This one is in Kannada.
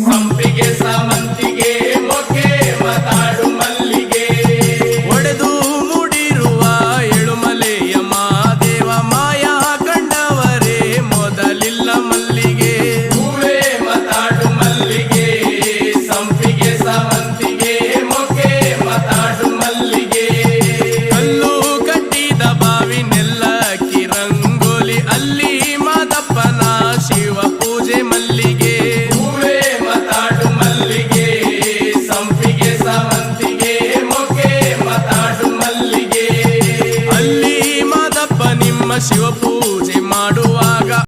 some big some ಶಿವಪೂಜೆ ಮಾಡುವಾಗ